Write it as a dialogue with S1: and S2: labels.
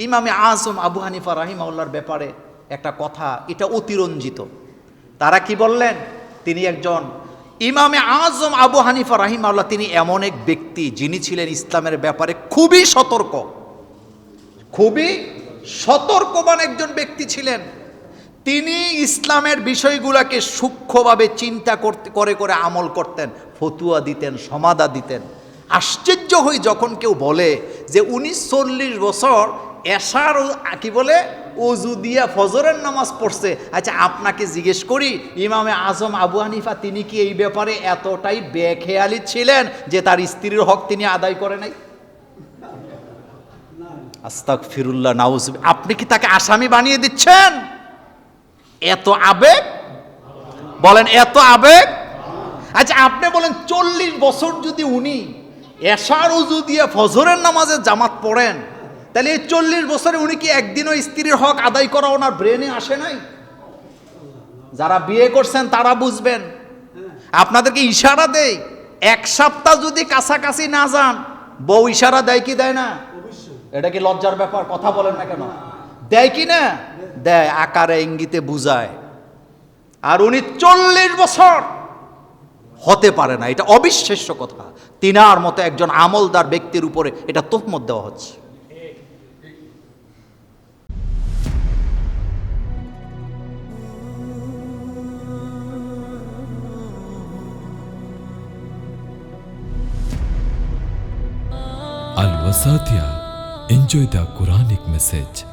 S1: ইমামে আজম আবু হানিফা রাহিমাউল্লার ব্যাপারে একটা কথা, এটা অতিরঞ্জিত। তারা কি বললেন? তিনি একজন ইমামে আজম আবু হানিফা রাহিমাউল্লাহ তিনি এমন এক ব্যক্তি যিনি ছিলেন ইসলামের ব্যাপারে খুবই সতর্ক। খুবই সতর্কবান একজন ব্যক্তি ছিলেন। তিনি ইসলামের বিষয়গুলোকে সূক্ষ্মভাবে চিন্তা করতে, করে করে আমল করতেন, ফতুয়া দিতেন, সমাধা দিতেন। আশ্চর্য হই যখন কেউ বলে যে উনি চল্লিশ বছর এশার কি বলে? অজু দিয়া ফজরের নামাজ পড়ছে। আচ্ছা আপনাকে জিজ্ঞেস করি, ইমামে আজম আবু হানিফা তিনি কি এই ব্যাপারে এতটাই বেখেয়ালি ছিলেন যে তার স্ত্রীর হক তিনি আদায় করে নাই? আস্তাক ফিরুল্লাহ নাউজ আপনি কি তাকে আসামি বানিয়ে দিচ্ছেন? এত আবেগ? বলেন, এত আবেগ? আচ্ছা আপনি বলেন, চল্লিশ বছর যদি উনি এশার উজু দিয়ে ফজরের নামাজে জামাত পড়েন তাহলে এই চল্লিশ বছরে উনি কি একদিনও স্ত্রীর হক আদায় করা ওনার ব্রেনে আসে নাই? যারা বিয়ে করছেন তারা বুঝবেন। আপনাদেরকে ইশারা দেয় এক সপ্তাহ যদি কাছাকাছি না যান বউ ইশারা দেয় কি দেয় না? এটা কি লজ্জার ব্যাপার? কথা বলেন না কেন? দেয় কি না? দেয় আকারে ইঙ্গিতে বুঝায়। আর উনি চল্লিশ বছর হতে পারে না। এটা অবিশ্বাস্য কথা। তিনার মতো একজন আমলদার ব্যক্তির উপরে এটা তোহমত দেওয়া হচ্ছে।
S2: Al Wasatia. Enjoy the Quranic message.